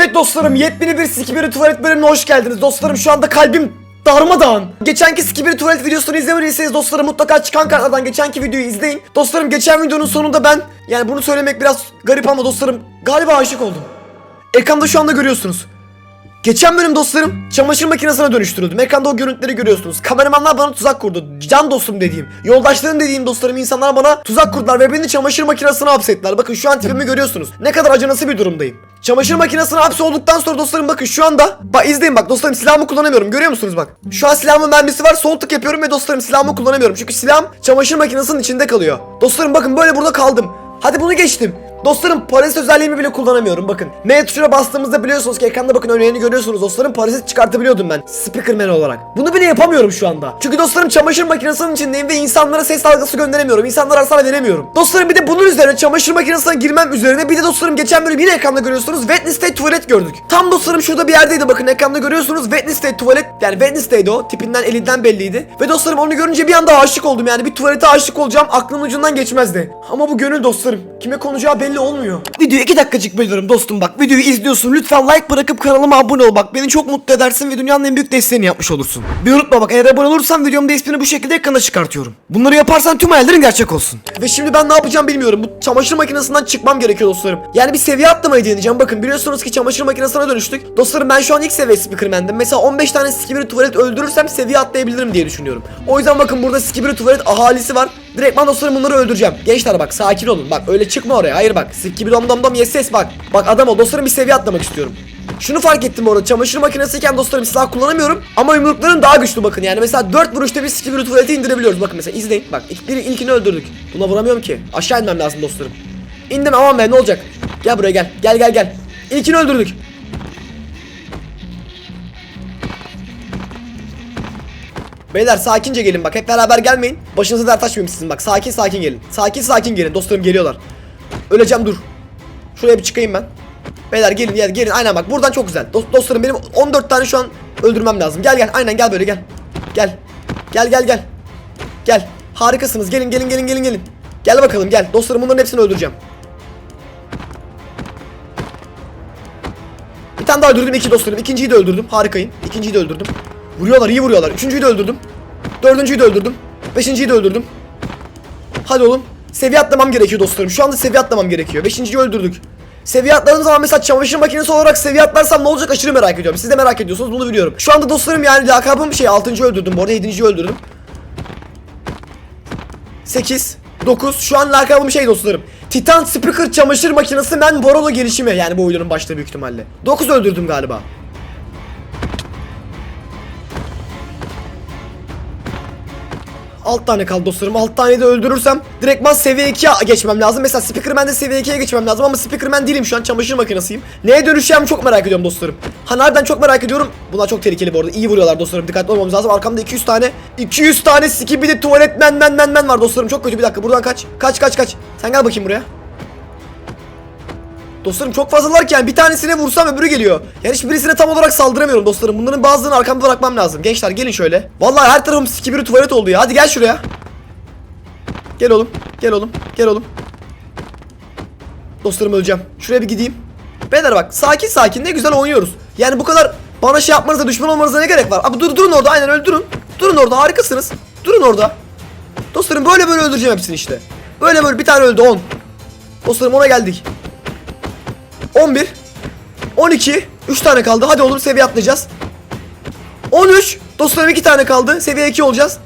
Evet dostlarım yepyeni bir Skibidi Tuvalet bölümüne hoş geldiniz. Dostlarım şu anda kalbim darmadağın. Geçenki Skibidi Tuvalet videosunu izlemediyseniz dostlarım mutlaka çıkan kartlardan geçenki videoyu izleyin. Dostlarım geçen videonun sonunda ben yani bunu söylemek biraz garip ama dostlarım galiba aşık oldum. Ekranda şu anda görüyorsunuz. Geçen bölüm dostlarım çamaşır makinesine dönüştürüldüm. Ekranda o görüntüleri görüyorsunuz. Kameramanlar bana tuzak kurdu. Can dostum dediğim, yoldaşlarım dediğim dostlarım insanlar bana tuzak kurdular ve beni çamaşır makinesine hapsettiler. Bakın şu an tipimi görüyorsunuz. Ne kadar acınası bir durumdayım. Çamaşır makinesine hapsolduktan sonra dostlarım bakın şu anda bak izleyin bak dostlarım silahımı kullanamıyorum. Görüyor musunuz bak. Şu an silahımın mermisi var. Sol tık yapıyorum ve dostlarım silahımı kullanamıyorum. Çünkü silahım çamaşır makinesinin içinde kalıyor. Dostlarım bakın böyle burada kaldım. Hadi bunu geçtim. Dostlarım parazit özelliğimi bile kullanamıyorum bakın. M tuşuna bastığımızda biliyorsunuz ki ekranda bakın örneğini görüyorsunuz dostlarım parazit çıkartabiliyordum ben Speakerman olarak. Bunu bile yapamıyorum şu anda. Çünkü dostlarım çamaşır makinesinin içindeyim ve insanlara ses dalgası gönderemiyorum. İnsanlara hasar veremiyorum. Dostlarım bir de bunun üzerine çamaşır makinesine girmem üzerine bir de dostlarım geçen bölüm yine ekranda görüyorsunuz Wednesday tuvalet gördük. Tam dostlarım şurada bir yerdeydi bakın ekranda görüyorsunuz Wednesday tuvalet yani Wednesday'di o tipinden elinden belliydi. Ve dostlarım onu görünce bir anda aşık oldum yani bir tuvalete aşık olacağım aklımın ucundan geçmezdi. Ama bu gönül dostlarım kime konacağı belli olmuyor. Videoyu iki dakikacık bölüyorum dostum bak videoyu izliyorsun lütfen like bırakıp kanalıma abone ol bak beni çok mutlu edersin ve dünyanın en büyük desteğini yapmış olursun. Bir unutma bak eğer abone olursan videomda ismini bu şekilde ekrana çıkartıyorum. Bunları yaparsan tüm hayallerin gerçek olsun. Ve şimdi ben ne yapacağım bilmiyorum bu çamaşır makinesinden çıkmam gerekiyor dostlarım. Yani bir seviye atlamayı deneyeceğim bakın biliyorsunuz ki çamaşır makinesine dönüştük. Dostlarım ben şu an ilk seviye speakerman'dim. Mesela 15 tane skibidi tuvalet öldürürsem seviye atlayabilirim diye düşünüyorum. O yüzden bakın burada skibidi tuvalet ahalisi var. Direktman dostlarım bunları öldüreceğim. Gençler bak sakin olun. Bak öyle çıkma oraya. Hayır bak. Skibidi dom dom dom yes yes bak. Bak adam ol. Dostlarım bir seviye atlamak istiyorum. Şunu fark ettim orada. Çamaşır makinesiyken dostlarım silah kullanamıyorum. Ama yumruklarım daha güçlü bakın. Yani mesela 4 vuruşta bir skibidi tuvaleti indirebiliyoruz. Bakın mesela izleyin. Bak ilk biri ilkini öldürdük. Buna vuramıyorum ki. Aşağı inmem lazım dostlarım. İndim aman be ne olacak? Gel buraya gel. Gel gel gel. İlkini öldürdük. Beyler sakince gelin bak hep beraber gelmeyin. Başınıza dert açmayayım sizin bak sakin sakin gelin. Sakin sakin gelin dostlarım geliyorlar. Öleceğim dur. Şuraya bir çıkayım ben. Beyler gelin gel gelin aynen bak buradan çok güzel. Dost, dostlarım benim 14 tane şu an öldürmem lazım. Gel gel aynen gel böyle gel. Gel. Gel gel gel. Gel. Harikasınız gelin gelin gelin gelin gelin. Gel bakalım gel. Dostlarım bunların hepsini öldüreceğim. Bir tane daha öldürdüm iki dostlarım. İkinciyi de öldürdüm. Harikayım. İkinciyi de öldürdüm. Vuruyorlar iyi vuruyorlar. Üçüncüyü de öldürdüm. Dördüncüyü de öldürdüm. Beşinciyi de öldürdüm. Hadi oğlum. Seviye atlamam gerekiyor dostlarım. Şu anda seviye atlamam gerekiyor. Beşinciyi öldürdük. Seviye atladığım zaman mesela çamaşır makinesi olarak seviye atlarsam ne olacak aşırı merak ediyorum. Siz de merak ediyorsunuz bunu biliyorum. Şu anda dostlarım yani lakabım şey 6. öldürdüm bu arada 7. öldürdüm. 8 9 şu an lakabım şey dostlarım. Titan Speaker çamaşır makinesi men Borolo gelişimi yani bu oyunun başta büyük ihtimalle. 9 öldürdüm galiba. Alt tane kaldı dostlarım. Alt tane de öldürürsem direktman seviye 2'ye geçmem lazım. Mesela Speakerman'de seviye 2'ye geçmem lazım ama Speakerman değilim şu an çamaşır makinesiyim. Neye dönüşeceğimi çok merak ediyorum dostlarım. Ha nereden çok merak ediyorum. Bunlar çok tehlikeli bu arada. İyi vuruyorlar dostlarım. Dikkatli olmamız lazım. Arkamda 200 tane 200 tane skibidi tuvalet men men men men var dostlarım. Çok kötü bir dakika. Buradan kaç. Kaç kaç kaç. Sen gel bakayım buraya. Dostlarım çok fazlalar ki yani bir tanesine vursam öbürü geliyor. Yani hiçbirisine tam olarak saldıramıyorum dostlarım. Bunların bazılarını arkamda bırakmam lazım. Gençler gelin şöyle. Vallahi her tarafım sikibiri tuvalet oldu ya. Hadi gel şuraya. Gel oğlum. Gel oğlum. Gel oğlum. Dostlarım öleceğim. Şuraya bir gideyim. Beyler bak sakin sakin ne güzel oynuyoruz. Yani bu kadar bana şey yapmanıza düşman olmanıza ne gerek var? Abi dur durun orada aynen öyle durun. Durun orada harikasınız. Durun orada. Dostlarım böyle böyle öldüreceğim hepsini işte. Böyle böyle bir tane öldü 10. Dostlarım ona geldik. 11 12 3 tane kaldı. Hadi oğlum seviye atlayacağız. 13 Dostlarım 2 tane kaldı. Seviye 2 olacağız.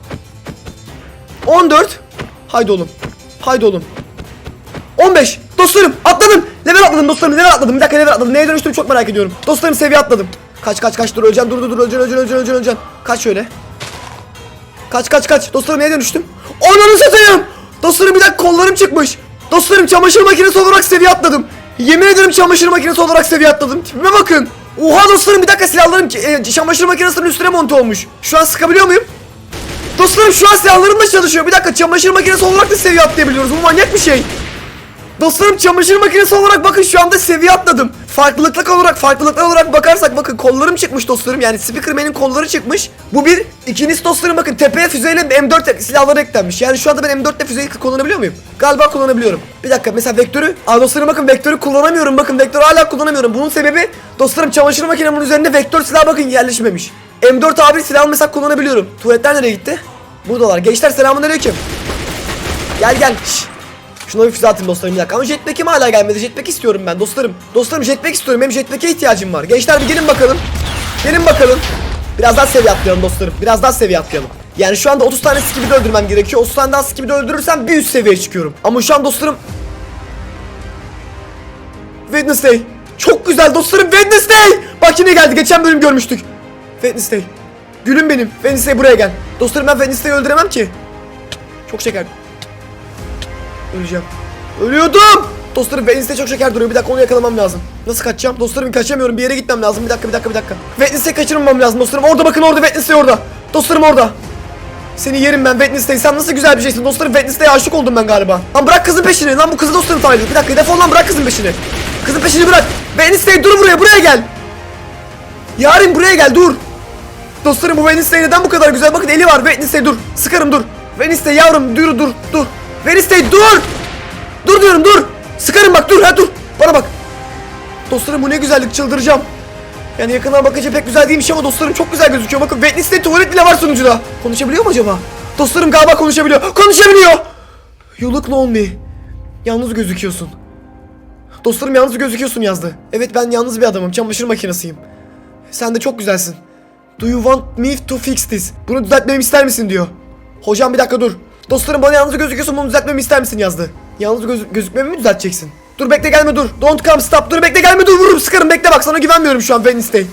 14 Haydi oğlum. Haydi oğlum. 15 Dostlarım atladım. Level atladım dostlarım. Level atladım. Bir dakika level atladım. Neye dönüştüm çok merak ediyorum. Dostlarım seviye atladım. Kaç kaç kaç dur öleceğim. Dur dur dur öleceksin öleceksin öleceksin öleceksin. Kaç şöyle. Kaç kaç kaç. Dostlarım neye dönüştüm? Ananı satayım. Dostlarım bir dakika kollarım çıkmış. Dostlarım çamaşır makinesi olarak seviye atladım. Yemin ederim çamaşır makinesi olarak seviye atladım. Tipime bakın. Oha dostlarım bir dakika silahlarım e, çamaşır makinesinin üstüne monte olmuş. Şu an sıkabiliyor muyum? Dostlarım şu an silahlarım da çalışıyor. Bir dakika çamaşır makinesi olarak da seviye atlayabiliyoruz. Bu manyak bir şey. Dostlarım çamaşır makinesi olarak bakın şu anda seviye atladım. Farklılıklar olarak farklılıklar olarak bakarsak bakın kollarım çıkmış dostlarım. Yani Speakerman'in kolları çıkmış. Bu bir. İkincisi dostlarım bakın tepeye füzeyle M4 silahları eklenmiş. Yani şu anda ben M4'te füzeyi kullanabiliyor muyum? Galiba kullanabiliyorum. Bir dakika mesela vektörü. Aa dostlarım bakın vektörü kullanamıyorum. Bakın vektörü hala kullanamıyorum. Bunun sebebi dostlarım çamaşır makinemin üzerinde vektör silah bakın yerleşmemiş. M4 A1 silahı mesela kullanabiliyorum. Tuvaletler nereye gitti? Buradalar. Gençler selamünaleyküm. Gel gel. Şşş. Füze atayım dostlarım bir dakika. Ama jetpack'im hala gelmedi. Jetpack istiyorum ben dostlarım. Dostlarım jetpack istiyorum. Benim jetpack'e ihtiyacım var. Gençler bir gelin bakalım. Gelin bakalım. Biraz daha seviye atlayalım dostlarım. Biraz daha seviye atlayalım. Yani şu anda 30 tane skibidi öldürmem gerekiyor. 30 tane daha skibidi öldürürsem bir üst seviyeye çıkıyorum. Ama şu an dostlarım... Wednesday. Çok güzel dostlarım Wednesday. Bak yine geldi. Geçen bölüm görmüştük. Wednesday. Gülüm benim. Wednesday buraya gel. Dostlarım ben Wednesday'i öldüremem ki. Çok şeker. Öleceğim. Ölüyordum. Dostlarım Wednesday çok şeker duruyor. Bir dakika onu yakalamam lazım. Nasıl kaçacağım? Dostlarım kaçamıyorum. Bir yere gitmem lazım. Bir dakika bir dakika bir dakika. Wednesday kaçırmamam lazım dostlarım. Orada bakın orada Wednesday orada. Dostlarım orada. Seni yerim ben Wednesday. Sen nasıl güzel bir şeysin. Dostlarım Wednesday'e aşık oldum ben galiba. Lan bırak kızın peşini. Lan bu kızı dostlarım tanıyor. Bir dakika defol lan bırak kızın peşini. Kızın peşini bırak. Wednesday dur buraya buraya gel. Yarın buraya gel dur. Dostlarım bu Wednesday neden bu kadar güzel? Bakın eli var. Wednesday dur. Sıkarım dur. Wednesday yavrum dur dur dur. Wednesday dur. Dur diyorum dur. Sıkarım bak dur ha dur. Bana bak. Dostlarım bu ne güzellik çıldıracağım. Yani yakından bakınca pek güzel değilmiş ama dostlarım çok güzel gözüküyor. Bakın Wednesday tuvalet bile var sunucuda. Konuşabiliyor mu acaba? Dostlarım galiba konuşabiliyor. Konuşabiliyor. You look lonely. Yalnız gözüküyorsun. Dostlarım yalnız gözüküyorsun yazdı. Evet ben yalnız bir adamım. Çamaşır makinesiyim. Sen de çok güzelsin. Do you want me to fix this? Bunu düzeltmemi ister misin diyor. Hocam bir dakika dur. Dostlarım bana yalnız gözüküyorsun bunu düzeltmemi ister misin yazdı. Yalnız göz gözükmemi mi düzelteceksin? Dur bekle gelme dur. Don't come stop. Dur bekle gelme dur vururum sıkarım bekle bak sana güvenmiyorum şu an Wednesday.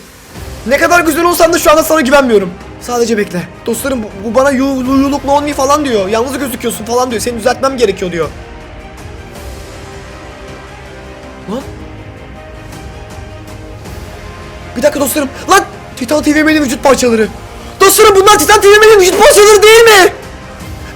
Ne kadar güzel olsan da şu anda sana güvenmiyorum. Sadece bekle. Dostlarım bu, bu bana you, you look lonely falan diyor. Yalnız gözüküyorsun falan diyor. Seni düzeltmem gerekiyor diyor. Lan Bir dakika dostlarım. Lan Titan TV'nin vücut parçaları. Dostlarım bunlar Titan TV'nin vücut parçaları değil mi?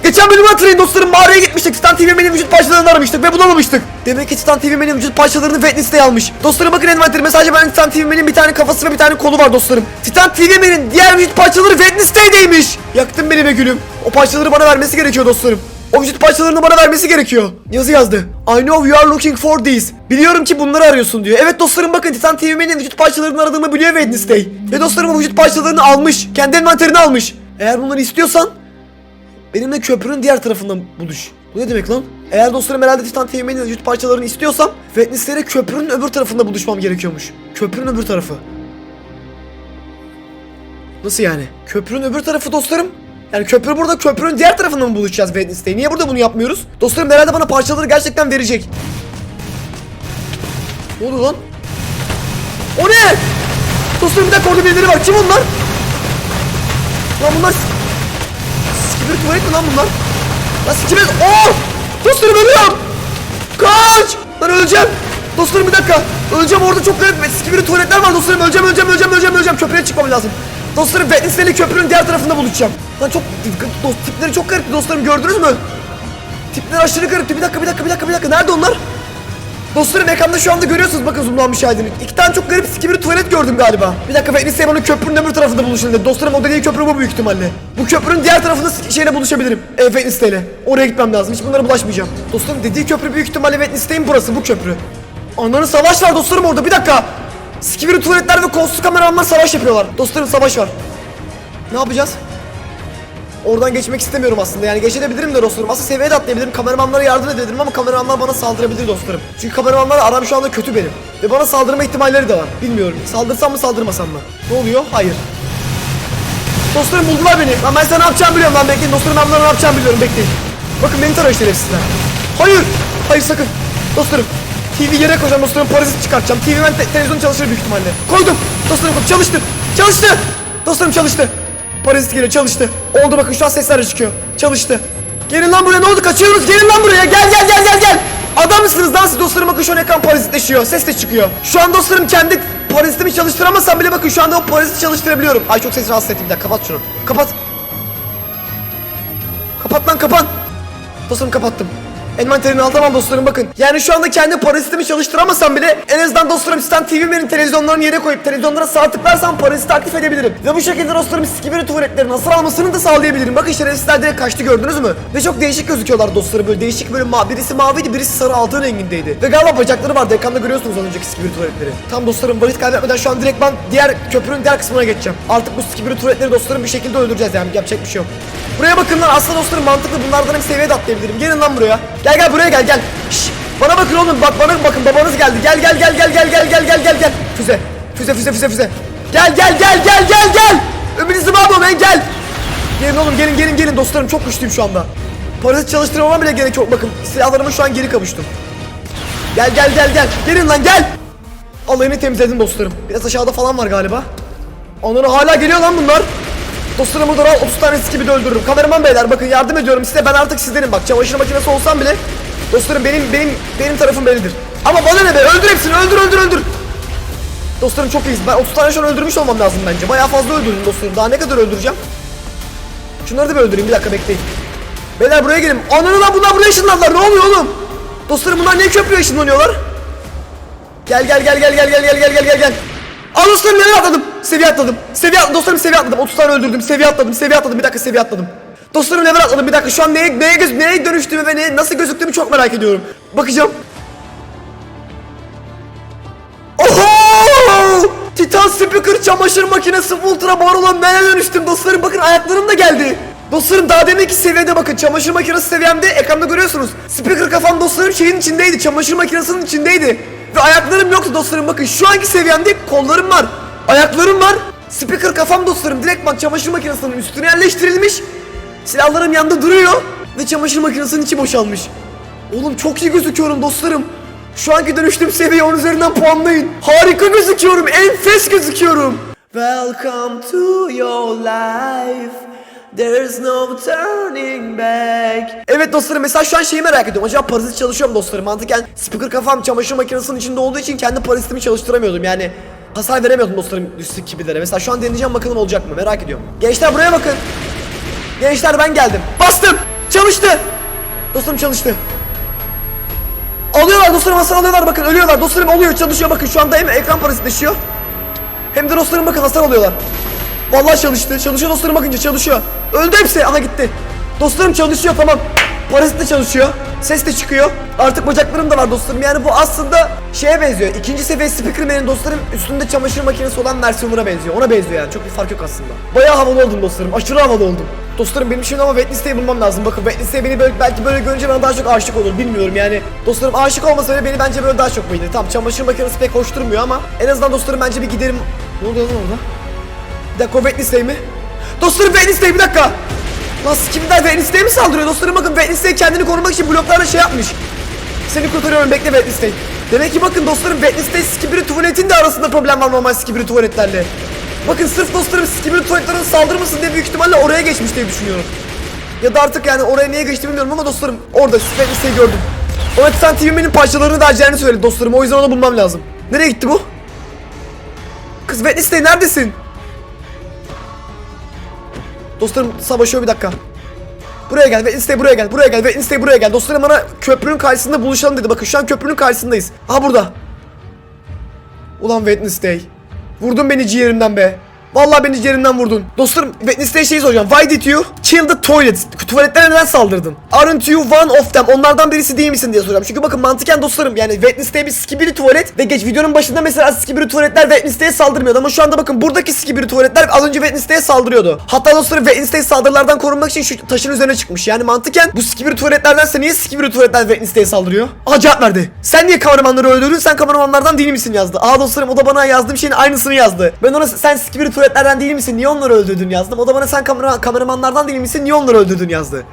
Geçen bölümü hatırlayın dostlarım mağaraya gitmiştik. Titan TV'nin vücut parçalarını aramıştık ve bulamamıştık. Demek ki Titan TV'nin vücut parçalarını Wednesday almış. Dostlarım bakın envanterime sadece ben Titan TV'nin bir tane kafası ve bir tane kolu var dostlarım. Titan TV'nin diğer vücut parçaları Wednesday'deymiş. Yaktın beni be gülüm. O parçaları bana vermesi gerekiyor dostlarım. O vücut parçalarını bana vermesi gerekiyor. Yazı yazdı. I know you are looking for these. Biliyorum ki bunları arıyorsun diyor. Evet dostlarım bakın Titan TV'nin vücut parçalarını aradığımı biliyor Wednesday. Ve dostlarım o vücut parçalarını almış. Kendi envanterini almış. Eğer bunları istiyorsan benimle köprünün diğer tarafından buluş. Bu ne demek lan? Eğer dostlarım herhalde Titan TV'nin vücut parçalarını istiyorsam Wednesday'le köprünün öbür tarafında buluşmam gerekiyormuş. Köprünün öbür tarafı. Nasıl yani? Köprünün öbür tarafı dostlarım. Yani köprü burada köprünün diğer tarafında mı buluşacağız Wednesday? Niye burada bunu yapmıyoruz? Dostlarım herhalde bana parçaları gerçekten verecek. Ne oldu lan? O ne? Dostlarım bir dakika orada birileri var. Kim onlar? Lan bunlar... Skibir tuvalet mi lan bunlar? Lan skibir... Oh! Dostlarım ölüyorum! Kaç! Lan öleceğim! Dostlarım bir dakika. Öleceğim orada çok garip. Skibiri tuvaletler var dostlarım. Öleceğim, öleceğim, öleceğim, öleceğim, öleceğim. Köprüye çıkmam lazım. Dostlarım Wednesday'le köprünün diğer tarafında buluşacağım. Lan çok dost, tipleri çok garip dostlarım gördünüz mü? Tipleri aşırı garipti. Bir dakika, bir dakika, bir dakika, bir dakika. Nerede onlar? Dostlarım ekranda şu anda görüyorsunuz bakın zoomlanmış halini. İki tane çok garip skibiri tuvalet gördüm galiba. Bir dakika Wednesday bana köprünün öbür tarafında buluşun dedi. Dostlarım o dediği köprü bu büyük ihtimalle. Bu köprünün diğer tarafında şeyle buluşabilirim. E, Wednesday'le. Oraya gitmem lazım. Hiç bunlara bulaşmayacağım. Dostlarım dediği köprü büyük ihtimalle Wednesday'in burası bu köprü. Ananı savaş var dostlarım orada bir dakika. Skibiri tuvaletler ve kolsuz kameramanlar savaş yapıyorlar. Dostlarım savaş var. Ne yapacağız? Oradan geçmek istemiyorum aslında. Yani geçebilirim de dostlarım. Aslında seviyeye de atlayabilirim. Kameramanlara yardım edebilirim ama kameramanlar bana saldırabilir dostlarım. Çünkü kameramanlar aram şu anda kötü benim. Ve bana saldırma ihtimalleri de var. Bilmiyorum. Saldırsam mı saldırmasam mı? Ne oluyor? Hayır. Dostlarım buldular beni. Lan ben sana ne yapacağımı biliyorum lan. Bekleyin. Dostlarım ben bunlara ne yapacağımı biliyorum. Bekleyin. Bakın beni tarıyor şerefsizler Hayır. Hayır sakın. Dostlarım TV yere koyacağım. Dostlarım parazit çıkartacağım. TV ben te- televizyon çalışır büyük ihtimalle. Koydum. Dostlarım çalıştı. Çalıştı. Dostlarım çalıştı Parazit geliyor çalıştı. Oldu bakın şu an sesler çıkıyor. Çalıştı. Gelin lan buraya ne oldu kaçıyoruz gelin lan buraya gel gel gel gel gel. Adam mısınız lan siz dostlarım bakın şu an ekran parazitleşiyor. Ses de çıkıyor. Şu an dostlarım kendi parazitimi çalıştıramasam bile bakın şu anda o paraziti çalıştırabiliyorum. Ay çok sesi rahatsız ettim bir dakika kapat şunu. Kapat. Kapat lan kapan. Dostlarım kapattım. Envanterini al tamam dostlarım bakın. Yani şu anda kendi parazitimi çalıştıramasam bile en azından dostlarım Titan TV benim televizyonların yerine koyup televizyonlara sağ tıklarsam paraziti aktif edebilirim. Ve bu şekilde dostlarım Skibidi tuvaletlerin hasar almasını da sağlayabilirim. Bakın şerefsizler direkt kaçtı gördünüz mü? Ve çok değişik gözüküyorlar dostlarım böyle değişik böyle ma birisi maviydi birisi sarı altın rengindeydi. Ve galiba bacakları vardı ekranda görüyorsunuz az önceki Skibidi tuvaletleri. Tam dostlarım vakit kaybetmeden şu an direkt ben diğer köprünün diğer kısmına geçeceğim. Artık bu Skibidi tuvaletleri dostlarım bir şekilde öldüreceğiz yani yapacak bir şey yok. Buraya bakın lan aslında dostlarım mantıklı bunlardan hem seviye de atlayabilirim. Gelin lan buraya. Gel gel buraya gel gel. Şşş. Bana bakın oğlum bak bana bakın babanız geldi. Gel gel gel gel gel gel gel gel gel gel. Füze. Füze füze füze füze. Gel gel gel gel gel gel. Bağlı ben gel. Gelin oğlum gelin gelin gelin dostlarım çok güçlüyüm şu anda. Parazit çalıştırmama bile gerek yok bakın. Silahlarımı şu an geri kavuştum. Gel gel gel gel. Gelin lan gel. Alayını temizledim dostlarım. Biraz aşağıda falan var galiba. Onları hala geliyor lan bunlar. Dostlarım burada rahat 30 tanesi gibi de öldürürüm. Kameraman beyler bakın yardım ediyorum size. Ben artık sizdenim bak. Çamaşır makinesi olsam bile dostlarım benim benim benim tarafım bellidir. Ama bana ne be? Öldür hepsini. Öldür öldür öldür. Dostlarım çok iyiyiz. Ben 30 tane şu an öldürmüş olmam lazım bence. Bayağı fazla öldürdüm dostlarım. Daha ne kadar öldüreceğim? Şunları da bir öldüreyim. Bir dakika bekleyin. Beyler buraya gelin. Ananı lan bunlar buraya ışınlandılar. Ne oluyor oğlum? Dostlarım bunlar niye köprüye ışınlanıyorlar? Gel gel gel gel gel gel gel gel gel gel dostlarım nereye atladım? Seviye atladım. Seviye atladım. Dostlarım seviye atladım. 30 tane öldürdüm. Seviye atladım. Seviye atladım. Bir dakika seviye atladım. Dostlarım level atladım. Bir dakika şu an neye neye, göz, neye dönüştüğümü ve neye, nasıl gözüktüğümü çok merak ediyorum. Bakacağım. Oho! Titan Speaker çamaşır makinesi ultra bar olan bana dönüştüm dostlarım bakın ayaklarım da geldi. Dostlarım daha demek ki seviyede bakın çamaşır makinesi seviyemde ekranda görüyorsunuz. Speaker kafam dostlarım şeyin içindeydi çamaşır makinesinin içindeydi. Ve ayaklarım yoktu dostlarım bakın şu anki seviyemde kollarım var. Ayaklarım var. Speaker kafam dostlarım direkt bak çamaşır makinesinin üstüne yerleştirilmiş. Silahlarım yanında duruyor. Ve çamaşır makinesinin içi boşalmış. Oğlum çok iyi gözüküyorum dostlarım. Şu anki dönüştüğüm seviye 10 üzerinden puanlayın. Harika gözüküyorum. Enfes gözüküyorum. Welcome to your life. There's no turning back. Evet dostlarım mesela şu an şeyi merak ediyorum. Acaba parazit çalışıyor mu dostlarım? Mantıken speaker kafam çamaşır makinesinin içinde olduğu için kendi parazitimi çalıştıramıyordum. Yani hasar veremiyordum dostlarım üstlük gibilere. Mesela şu an deneyeceğim bakalım olacak mı? Merak ediyorum. Gençler buraya bakın. Gençler ben geldim. Bastım. Çalıştı. Dostlarım çalıştı. Alıyorlar dostlarım hasar alıyorlar bakın ölüyorlar dostlarım oluyor çalışıyor bakın şu anda hem ekran parazitleşiyor Hem de dostlarım bakın hasar alıyorlar Vallahi çalıştı. Çalışıyor dostlarım bakınca çalışıyor. Öldü hepsi. Aha gitti. Dostlarım çalışıyor tamam. Parazit de çalışıyor. Ses de çıkıyor. Artık bacaklarım da var dostlarım. Yani bu aslında şeye benziyor. İkinci seviye Speakerman'in dostlarım üstünde çamaşır makinesi olan versiyonuna benziyor. Ona benziyor yani. Çok bir fark yok aslında. Bayağı havalı oldum dostlarım. Aşırı havalı oldum. Dostlarım benim şimdi ama Wetness'teyi bulmam lazım. Bakın Wetness'e beni böyle, belki böyle görünce bana daha çok aşık olur. Bilmiyorum yani. Dostlarım aşık olmasa bile beni bence böyle daha çok beğenir. Tamam çamaşır makinesi pek hoş durmuyor ama en azından dostlarım bence bir giderim. Ne oluyor lan orada? Bir dakika o Wetness'tey mi? Dostlarım Wetness'tey bir dakika. Lan kimler Wetness'tey mi saldırıyor? Dostlarım bakın Wetness'tey kendini korumak için bloklarla şey yapmış. Seni kurtarıyorum bekle Wetness'tey. Demek ki bakın dostlarım Wetness'tey Skibidi tuvaletin de arasında problem var normal Skibidi tuvaletlerle. Bakın sırf dostlarım Skibidi tuvaletlerin saldırmasın diye büyük ihtimalle oraya geçmiş diye düşünüyorum. Ya da artık yani oraya niye geçti bilmiyorum ama dostlarım orada listeyi gördüm. O Titan TV'nin parçalarını da harcayacağını söyledi dostlarım o yüzden onu bulmam lazım. Nereye gitti bu? Kız Wednesday neredesin? Dostlarım savaşıyor bir dakika. Buraya gel Wednesday buraya gel buraya gel Wednesday buraya gel. Dostlarım bana köprünün karşısında buluşalım dedi. Bakın şu an köprünün karşısındayız. Ha burada. Ulan Wednesday. Vurdun beni ciğerimden be. Vallahi beni ciğerimden vurdun. Dostlarım Wednesday şeyi soracağım. Why did you kill the toilets? Tuvaletlere neden saldırdın? Aren't you one of them? Onlardan birisi değil misin diye soracağım. Çünkü bakın mantıken dostlarım yani Wednesday bir skibidi tuvalet ve geç videonun başında mesela skibidi tuvaletler Wednesday'e saldırmıyordu ama şu anda bakın buradaki skibidi tuvaletler az önce Wednesday'e saldırıyordu. Hatta dostlarım Wednesday saldırılardan korunmak için şu taşın üzerine çıkmış. Yani mantıken bu skibidi tuvaletlerdense niye skibidi tuvaletler Wednesday'e saldırıyor? Aa cevap verdi. Sen niye kameramanları öldürdün? Sen kameramanlardan değil misin yazdı. Aa dostlarım o da bana yazdığım şeyin aynısını yazdı. Ben ona sen skibidi tuvaletlerden değil misin? Niye onları öldürdün yazdım. O da bana sen kamera kameramanlardan değil misin? Niye onları öldürdün yazdı.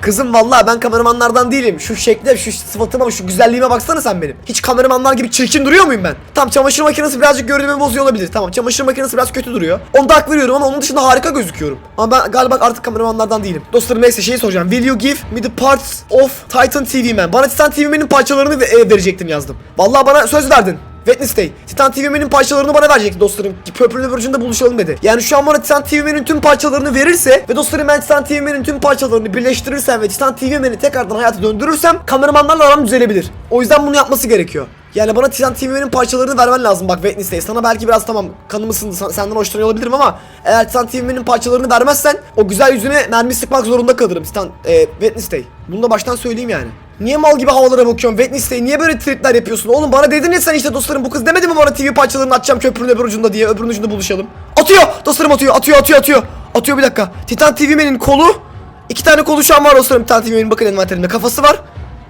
Kızım vallahi ben kameramanlardan değilim. Şu şekle, şu sıfatıma, şu güzelliğime baksana sen benim. Hiç kameramanlar gibi çirkin duruyor muyum ben? Tamam çamaşır makinesi birazcık görünümü bozuyor olabilir. Tamam çamaşır makinesi biraz kötü duruyor. Onda hak veriyorum ama onun dışında harika gözüküyorum. Ama ben galiba artık kameramanlardan değilim. Dostlarım neyse şeyi soracağım. Will you give me the parts of Titan TV Man? Bana Titan TV Man'in parçalarını e, verecektin yazdım. Vallahi bana söz verdin. Wednesday. Titan TV'nin parçalarını bana verecekti dostlarım. Köprülü burcunda buluşalım dedi. Yani şu an bana Titan TV'nin tüm parçalarını verirse ve dostlarım ben Titan TV'nin tüm parçalarını birleştirirsem ve Titan TV'ni tekrardan hayata döndürürsem kameramanlarla aram düzelebilir. O yüzden bunu yapması gerekiyor. Yani bana Titan TV'nin parçalarını vermen lazım bak Wednesday. Sana belki biraz tamam kanım ısındı sen- senden hoşlanıyor olabilirim ama eğer Titan TV'nin parçalarını vermezsen o güzel yüzüne mermi sıkmak zorunda kalırım Titan e, Wednesday. Bunu da baştan söyleyeyim yani. Niye mal gibi havalara bakıyorsun Wednesday? Niye böyle tripler yapıyorsun? Oğlum bana dedin ya sen işte dostlarım bu kız demedi mi bana TV parçalarını atacağım köprünün öbür ucunda diye öbür ucunda buluşalım. Atıyor! Dostlarım atıyor atıyor atıyor atıyor. Atıyor bir dakika. Titan TV'nin kolu. iki tane kolu şu an var dostlarım Titan TV'nin bakın envanterinde. Kafası var.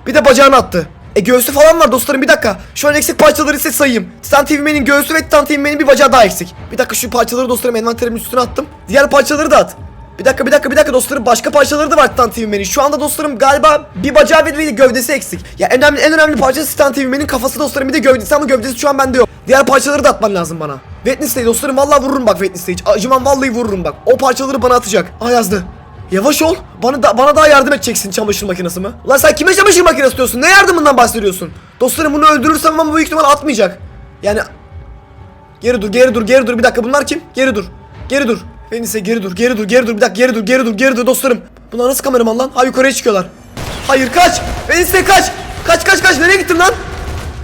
Bir de bacağını attı. E göğsü falan var dostlarım bir dakika. Şu an eksik parçaları size sayayım. Titan TV'nin göğsü ve Titan TV'nin bir bacağı daha eksik. Bir dakika şu parçaları dostlarım envanterimin üstüne attım. Diğer parçaları da at. Bir dakika bir dakika bir dakika dostlarım başka parçaları da var Titan TV'nin. Şu anda dostlarım galiba bir bacağı ve bir de gövdesi eksik. Ya en önemli en önemli parçası Titan TV'nin kafası dostlarım bir de gövdesi ama gövdesi şu an bende yok. Diğer parçaları da atman lazım bana. Wednesday dostlarım vallahi vururum bak Wednesday. Acımam vallahi vururum bak. O parçaları bana atacak. Aa yazdı. Yavaş ol. Bana da bana daha yardım edeceksin çamaşır makinesi mi? Ulan sen kime çamaşır makinesi diyorsun? Ne yardımından bahsediyorsun? Dostlarım bunu öldürürsem ama büyük ihtimal atmayacak. Yani Geri dur, geri dur, geri dur. Bir dakika bunlar kim? Geri dur. Geri dur. Venise geri dur, geri dur, geri dur. Bir dakika geri dur, geri dur, geri dur dostlarım. Bunlar nasıl kameraman lan? Ha yukarıya çıkıyorlar. Hayır kaç. Venise kaç. Kaç kaç kaç. Nereye gittin lan?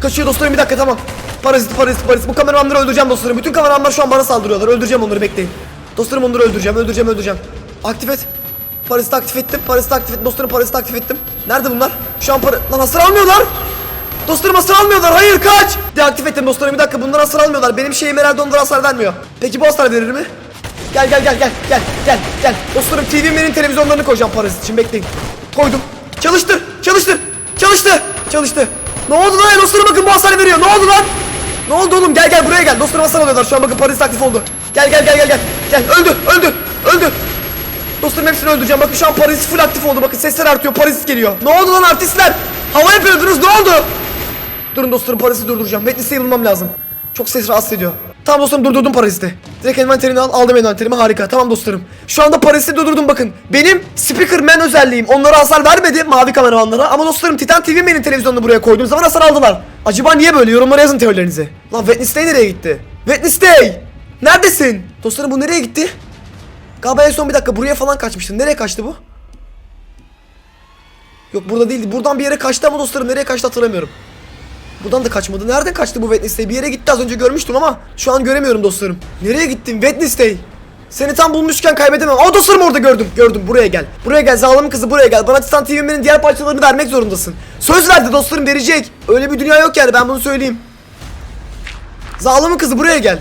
Kaçıyor dostlarım bir dakika tamam. Parazit parazit parazit. Bu kameramanları öldüreceğim dostlarım. Bütün kameramanlar şu an bana saldırıyorlar. Öldüreceğim onları bekleyin. Dostlarım onları öldüreceğim, öldüreceğim, öldüreceğim. Aktif et. Parazit aktif ettim. Parazit aktif ettim. Dostlarım parazit aktif ettim. Nerede bunlar? Şu an para... Lan hasar almıyorlar. Dostlarım hasar almıyorlar. Hayır kaç. Deaktif ettim dostlarım bir dakika. Bunlar hasar almıyorlar. Benim şeyim herhalde onlara hasar vermiyor. Peki bu hasar verir mi? Gel gel gel gel gel gel gel. Dostlarım TV'nin televizyonlarını koyacağım parazit için bekleyin. Koydum. Çalıştır. Çalıştır. Çalıştı. Çalıştı. Ne oldu lan dostlarım bakın bu hasar veriyor. Ne oldu lan? Ne oldu oğlum? Gel gel buraya gel. Dostlarım hasar alıyorlar. Şu an bakın parazit aktif oldu. Gel gel gel gel gel. Gel öldü öldü öldü. Dostlarım hepsini öldüreceğim. Bakın şu an parazit full aktif oldu. Bakın sesler artıyor. Parazit geliyor. Ne oldu lan artistler? Hava yapıyordunuz. Ne oldu? Durun dostlarım paraziti durduracağım. Wetness'i bulmam lazım. Çok ses rahatsız ediyor. Tamam dostlarım durdurdum paraziti. Direkt envanterini al, aldım envanterimi harika. Tamam dostlarım. Şu anda paraziti durdurdum bakın. Benim Speaker Man özelliğim. Onlara hasar vermedi mavi kameramanlara. Ama dostlarım Titan TV Man'in televizyonunu buraya koyduğum zaman hasar aldılar. Acaba niye böyle? Yorumlara yazın teorilerinizi. Lan Wednesday nereye gitti? Wednesday! Neredesin? Dostlarım bu nereye gitti? Galiba en son bir dakika buraya falan kaçmıştı. Nereye kaçtı bu? Yok burada değildi. Buradan bir yere kaçtı ama dostlarım nereye kaçtı hatırlamıyorum. Buradan da kaçmadı. Nereden kaçtı bu Wednesday? Bir yere gitti az önce görmüştüm ama şu an göremiyorum dostlarım. Nereye gittin Wednesday? Seni tam bulmuşken kaybedemem. Aa dostlarım orada gördüm. Gördüm. Buraya gel. Buraya gel. Zalim'in kızı buraya gel. Bana Titan TV'nin diğer parçalarını vermek zorundasın. Söz verdi dostlarım verecek. Öyle bir dünya yok yani ben bunu söyleyeyim. Zalimin kızı buraya gel.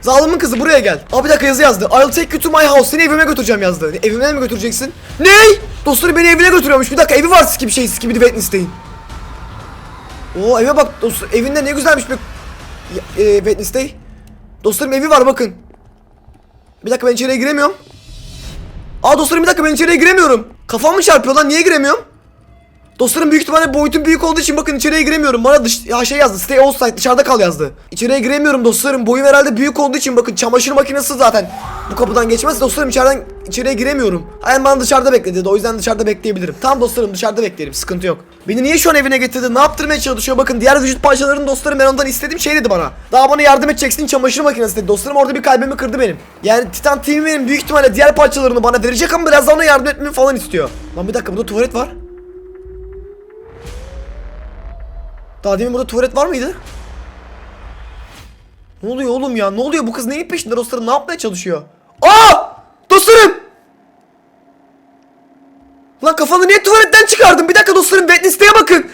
Zalimin kızı buraya gel. Abi bir dakika yazı yazdı. I'll take you to my house. Seni evime götüreceğim yazdı. Evime mi götüreceksin? Ney? Dostlarım beni evine götürüyormuş. Bir dakika evi var gibi şey gibi Wednesday'in. Oo eve bak dostlar evinde ne güzelmiş. Ya, e, Wednesday. Dostlarım evi var bakın. Bir dakika ben içeriye giremiyorum. Aa dostlarım bir dakika ben içeriye giremiyorum. Kafam mı çarpıyor lan niye giremiyorum? Dostlarım büyük ihtimalle boyutum büyük olduğu için bakın içeriye giremiyorum. Bana dış ya şey yazdı. Stay outside dışarıda kal yazdı. İçeriye giremiyorum dostlarım. Boyum herhalde büyük olduğu için bakın çamaşır makinesi zaten bu kapıdan geçmez. Dostlarım içeriden içeriye giremiyorum. Aynen bana dışarıda bekle dedi. O yüzden dışarıda bekleyebilirim. Tamam dostlarım dışarıda bekleyelim. Sıkıntı yok. Beni niye şu an evine getirdi? Ne yaptırmaya çalışıyor? Bakın diğer vücut parçalarını dostlarım ben ondan istediğim şey dedi bana. Daha bana yardım edeceksin çamaşır makinesi dedi. Dostlarım orada bir kalbimi kırdı benim. Yani Titan TV'nin büyük ihtimalle diğer parçalarını bana verecek ama biraz daha ona yardım etmemi falan istiyor. Lan bir dakika burada tuvalet var. Daha demin burada tuvalet var mıydı? Ne oluyor oğlum ya? Ne oluyor? Bu kız neyin peşinde dostlarım? Ne yapmaya çalışıyor? Aa! Dostlarım! Lan kafanı niye tuvaletten çıkardın? Bir dakika dostlarım Wednesday'e bakın.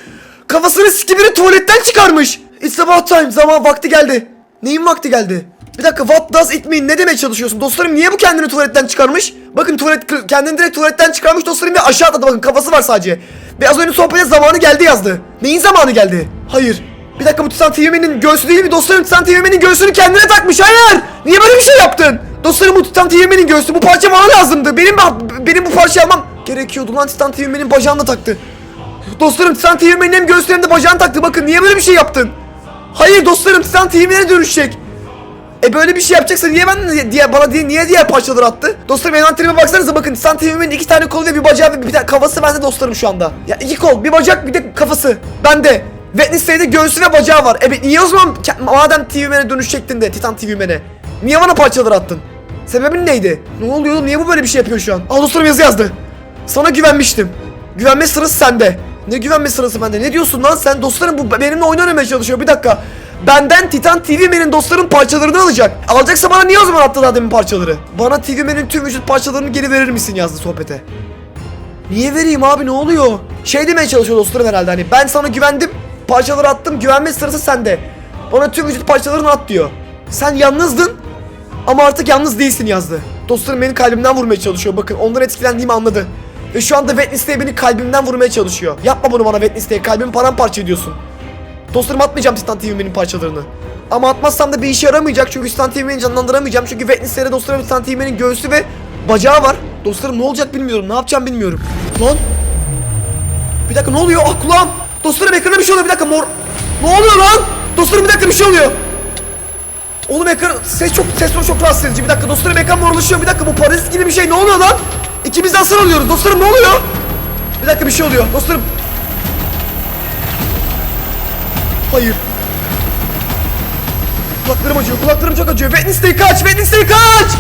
Kafasını sikibiri tuvaletten çıkarmış. It's about time. Zaman vakti geldi. Neyin vakti geldi? Bir dakika what does it mean? Ne demeye çalışıyorsun? Dostlarım niye bu kendini tuvaletten çıkarmış? Bakın tuvalet kendini direkt tuvaletten çıkarmış dostlarım ve aşağı atladı bakın kafası var sadece. Ve az önce sohbete zamanı geldi yazdı. Neyin zamanı geldi? Hayır. Bir dakika bu Titan TV'nin göğsü değil mi? Dostlarım Titan TV'nin göğsünü kendine takmış. Hayır. Niye böyle bir şey yaptın? Dostlarım bu Titan TV'nin göğsü. Bu parça bana lazımdı. Benim benim bu parçayı almam gerekiyordu lan Titan TV'nin bacağını taktı. Dostlarım Titan TV'nin hem göğsünü hem de bacağını taktı. Bakın niye böyle bir şey yaptın? Hayır dostlarım Titan TV'ne dönüşecek. E böyle bir şey yapacaksa niye ben diye bana diye niye diğer parçaları attı? Dostlarım envanterime baksanıza bakın TV'nin iki tane kolu ve bir bacağı ve bir tane kafası bende dostlarım şu anda. Ya iki kol, bir bacak, bir de kafası. Bende. Wednesday'de göğsü ve bacağı var. Evet niye o zaman madem TV Man'e dönüşecektin de Titan TV Niye bana parçalar attın? Sebebin neydi? Ne oluyor oğlum? Niye bu böyle bir şey yapıyor şu an? Aa dostlarım yazı yazdı. Sana güvenmiştim. Güvenme sırası sende. Ne güvenme sırası bende? Ne diyorsun lan sen? Dostlarım bu benimle oyun oynamaya çalışıyor. Bir dakika. Benden Titan TV Man'in dostların parçalarını alacak. Alacaksa bana niye o zaman attı daha demin parçaları? Bana TV Man'in tüm vücut parçalarını geri verir misin yazdı sohbete. Niye vereyim abi ne oluyor? Şey demeye çalışıyor dostlarım herhalde hani ben sana güvendim parçaları attım güvenme sırası sende. Bana tüm vücut parçalarını at diyor. Sen yalnızdın ama artık yalnız değilsin yazdı. Dostlarım beni kalbimden vurmaya çalışıyor bakın ondan etkilendiğimi anladı. Ve şu anda Wednesday beni kalbimden vurmaya çalışıyor. Yapma bunu bana Wednesday kalbimi paramparça ediyorsun. Dostlarım atmayacağım Titan TV'nin parçalarını. Ama atmazsam da bir işe yaramayacak çünkü Titan TV'ni canlandıramayacağım. Çünkü Wednesday'de dostlarım Titan TV'nin göğsü ve bacağı var. Dostlarım ne olacak bilmiyorum. Ne yapacağım bilmiyorum. Lan. Bir dakika ne oluyor? Ah kulağım. Dostlarım ekrana bir şey oluyor. Bir dakika mor. Ne oluyor lan? Dostlarım bir dakika bir şey oluyor. Oğlum ekran ses çok ses çok rahatsız edici. Bir dakika dostlarım ekran morlaşıyor. Bir dakika bu parazit gibi bir şey. Ne oluyor lan? İkimiz de hasar alıyoruz. Dostlarım ne oluyor? Bir dakika bir şey oluyor. Dostlarım Hayır. Kulaklarım acıyor, kulaklarım çok acıyor. Wednesday kaç, Wednesday kaç!